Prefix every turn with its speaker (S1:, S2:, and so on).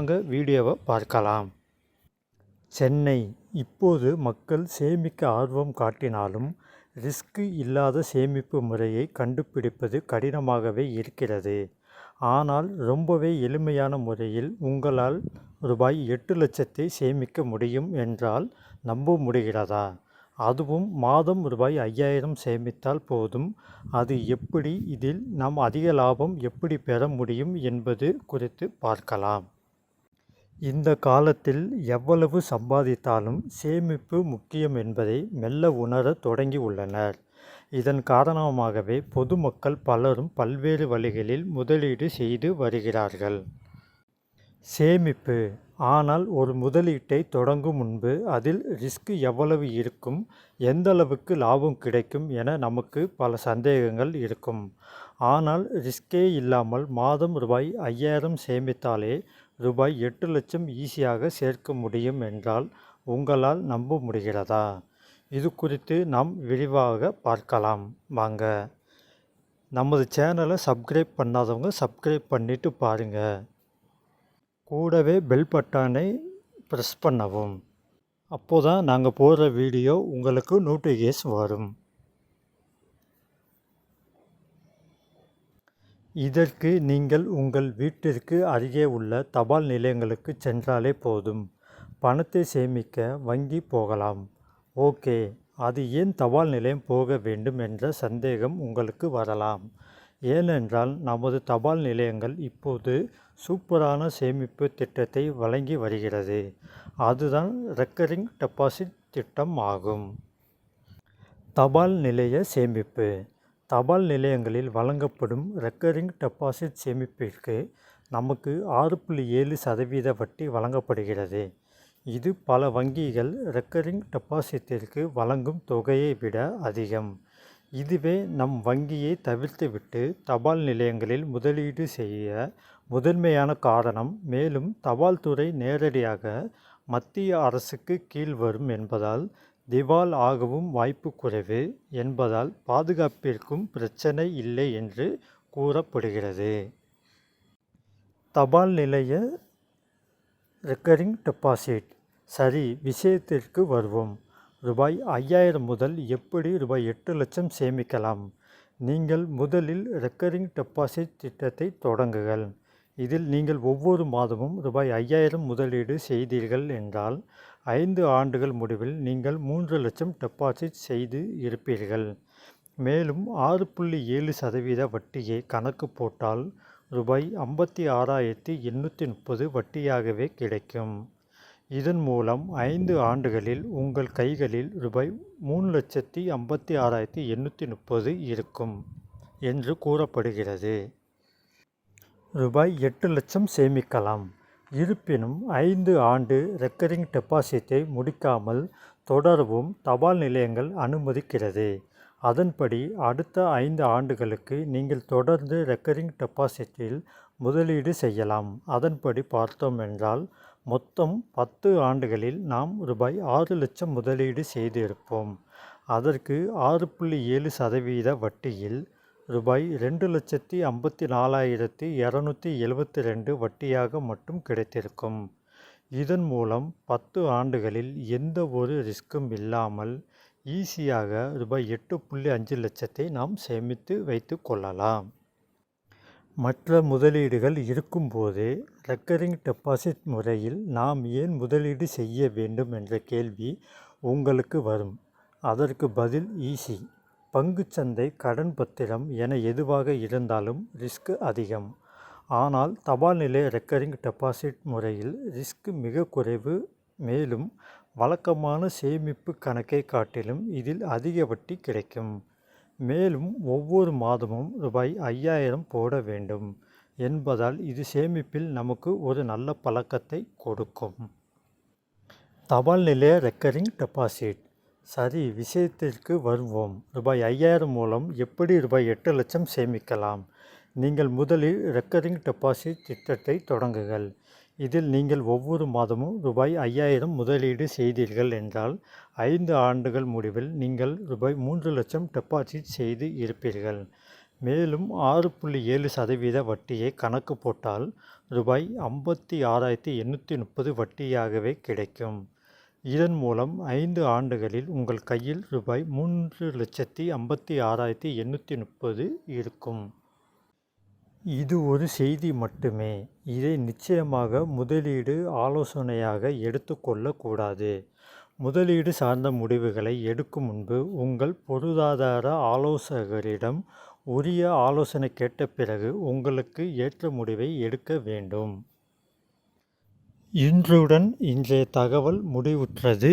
S1: வாங்க வீடியோவை பார்க்கலாம். சென்னை இப்போது மக்கள் சேமிக்க ஆர்வம் காட்டினாலும் ரிஸ்க் இல்லாத சேமிப்பு முறையை கண்டுபிடிப்பது கடினமாகவே இருக்கிறது. ஆனால் ரொம்பவே எளிமையான முறையில் உங்களால் ரூபாய் எட்டு லட்சத்தை சேமிக்க முடியும் என்றால் நம்ப முடிகிறதா? அதுவும் மாதம் ரூபாய் ஐயாயிரம் சேமித்தால் போதும். அது எப்படி இதில் நாம் அதிக லாபம் எப்படி பெற முடியும் என்பது குறித்து பார்க்கலாம். இந்த காலத்தில் எவ்வளவு சம்பாதித்தாலும் சேமிப்பு முக்கியம் என்பதை மெல்ல உணரத் தொடங்கி உள்ளனர். இதன் காரணமாகவே பொதுமக்கள் பலரும் பல்வேறு வழிகளில் முதலீடு செய்து வருகிறார்கள். சேமிப்பு. ஆனால் ஒரு முதலீட்டை தொடங்கும் முன்பு அதில் ரிஸ்க் எவ்வளவு இருக்கும் எந்த அளவுக்கு லாபம் கிடைக்கும் என நமக்கு பல சந்தேகங்கள் இருக்கும். ஆனால் ரிஸ்கே இல்லாமல் மாதம் ரூபாய் ஐயாயிரம் சேமித்தாலே ரூபாய் எட்டு லட்சம் ஈஸியாக சேர்க்க முடியும் என்றால் உங்களால் நம்ப முடிகிறதா? இது குறித்து நாம் விரிவாக பார்க்கலாம். வாங்க. நமது சேனலை சப்ஸ்கிரைப் பண்ணாதவங்க சப்ஸ்கிரைப் பண்ணிவிட்டு பாருங்கள் கூடவே பெல் பட்டானை ப்ரெஸ் பண்ணவும். அப்போ தான் நாங்கள் போடுற வீடியோ உங்களுக்கு நோட்டிஃபிகேஷன் வரும். இதற்கு நீங்கள் உங்கள் வீட்டிற்கு அருகே உள்ள தபால் நிலையங்களுக்கு சென்றாலே போதும். பணத்தை சேமிக்க வங்கி போகலாம். ஓகே அது ஏன் தபால் நிலையம் போக வேண்டும் என்ற சந்தேகம் உங்களுக்கு வரலாம். ஏனென்றால் நமது தபால் நிலையங்கள் இப்போது சூப்பரான சேமிப்பு திட்டத்தை வழங்கி வருகிறது. அதுதான் ரெக்கரிங் டெபாசிட் திட்டம் ஆகும். தபால் நிலைய சேமிப்பு. தபால் நிலையங்களில் வழங்கப்படும் ரெக்கரிங் டெபாசிட் சேமிப்பிற்கு நமக்கு ஆறு புள்ளி ஏழு சதவீத வட்டி வழங்கப்படுகிறது. இது பல வங்கிகள் ரெக்கரிங் டெபாசிட்டிற்கு வழங்கும் தொகையை விட அதிகம். இதுவே நம் வங்கியை தவிர்த்துவிட்டு தபால் நிலையங்களில் முதலீடு செய்ய முதன்மையான காரணம் மேலும் தபால் துறை நேரடியாக மத்திய அரசுக்கு கீழ் வரும் என்பதால் திவால் ஆகவும் வாய்ப்பு குறைவு என்பதால் பாதுகாப்பிற்கும் பிரச்சனை இல்லை என்று கூறப்படுகிறது. தபால் நிலைய ரெக்கரிங் டெபாசிட் சரி விஷயத்திற்கு வருவோம். ரூபாய் ஐயாயிரம் முதல் எப்படி ரூபாய் எட்டு லட்சம் சேமிக்கலாம்? நீங்கள் முதலில் ரெக்கரிங் டெபாசிட் திட்டத்தை தொடங்குங்கள். இதில் நீங்கள் ஒவ்வொரு மாதமும் ரூபாய் ஐயாயிரம் முதலீடு செய்தீர்கள் என்றால் ஐந்து ஆண்டுகள் முடிவில் நீங்கள் மூன்று லட்சம் டெபாசிட் செய்து இருப்பீர்கள். மேலும் ஆறு புள்ளி ஏழு சதவீத வட்டியை கணக்கு போட்டால் ரூபாய் ஐம்பத்தி ஆறாயிரத்தி எண்ணூற்றி முப்பது வட்டியாகவே கிடைக்கும். இதன் மூலம் ஐந்து ஆண்டுகளில் உங்கள் கைகளில் ரூபாய் மூணு லட்சத்தி ஐம்பத்தி ஆறாயிரத்தி எண்ணூற்றி முப்பது இருக்கும் என்று கூறப்படுகிறது. ரூபாய் எட்டு லட்சம் சேமிக்கலாம். இருப்பினும் ஐந்து ஆண்டு ரெக்கரிங் டெபாசிட்டை முடிக்காமல் தொடரவும் தபால் நிலையங்கள் அனுமதிக்கிறது. அதன்படி அடுத்த ஐந்து ஆண்டுகளுக்கு நீங்கள் தொடர்ந்து ரெக்கரிங் டெபாசிட்டில் முதலீடு செய்யலாம். அதன்படி பார்த்தோம் என்றால் மொத்தம் பத்து ஆண்டுகளில் நாம் ரூபாய் ஆறு லட்சம் முதலீடு செய்திருப்போம். அதற்கு ஆறு புள்ளி ஏழு சதவீத வட்டியில் ரூபாய் ரெண்டு லட்சத்தி ஐம்பத்தி நாலாயிரத்தி இரநூத்தி எழுபத்தி ரெண்டு வட்டியாக மட்டும் கிடைத்திருக்கும். இதன் மூலம் பத்து ஆண்டுகளில் எந்த ஒரு ரிஸ்க்கும் இல்லாமல் ஈஸியாக ரூபாய் எட்டு புள்ளி அஞ்சு லட்சத்தை நாம் சேமித்து வைத்து கொள்ளலாம். மற்ற முதலீடுகள் இருக்கும்போதே ரெக்கரிங் டெபாசிட் முறையில் நாம் ஏன் முதலீடு செய்ய வேண்டும் என்ற கேள்வி உங்களுக்கு வரும். அதற்கு பதில் ஈஸி பங்குச்சந்தை கடன் பத்திரம் என எதுவாக இருந்தாலும் ரிஸ்க் அதிகம். ஆனால் தபால் நிலை ரெக்கரிங் டெபாசிட் முறையில் ரிஸ்க் மிக குறைவு. மேலும் வழக்கமான சேமிப்பு கணக்கை காட்டிலும் இதில் அதிக வட்டி கிடைக்கும். மேலும் ஒவ்வொரு மாதமும் ரூபாய் ஐயாயிரம் போட வேண்டும் என்பதால் இது சேமிப்பில் நமக்கு ஒரு நல்ல பழக்கத்தை கொடுக்கும். தபால் நிலைய ரெக்கரிங் டெபாசிட். சரி விஷயத்திற்கு வருவோம். ரூபாய் ஐயாயிரம் மூலம் எப்படி ரூபாய் எட்டு லட்சம் சேமிக்கலாம்? நீங்கள் முதலில் ரெக்கரிங் டெபாசிட் திட்டத்தை தொடங்குங்கள். இதில் நீங்கள் ஒவ்வொரு மாதமும் ரூபாய் ஐயாயிரம் முதலீடு செய்தீர்கள் என்றால் ஐந்து ஆண்டுகள் முடிவில் நீங்கள் ரூபாய் மூன்று லட்சம் டெபாசிட் செய்து இருப்பீர்கள். மேலும் ஆறு புள்ளி ஏழு சதவீத வட்டியை கணக்கு போட்டால் ரூபாய் ஐம்பத்தி ஆறாயிரத்தி எண்ணூற்றி முப்பது வட்டியாகவே கிடைக்கும். இதன் மூலம் ஐந்து ஆண்டுகளில் உங்கள் கையில் ரூபாய் மூன்று லட்சத்தி ஐம்பத்தி ஆறாயிரத்தி எண்ணூற்றி முப்பது இருக்கும். இது ஒரு செய்தி மட்டுமே. இதை நிச்சயமாக முதலீடு ஆலோசனையாக எடுத்துக்கொள்ளக்கூடாது முதலீடு சார்ந்த முடிவுகளை எடுக்கும் முன்பு உங்கள் பொருளாதார ஆலோசகரிடம் உரிய ஆலோசனை கேட்ட பிறகு உங்களுக்கு ஏற்ற முடிவை எடுக்க வேண்டும். இன்றுடன் இன்றைய தகவல் முடிவுற்றது.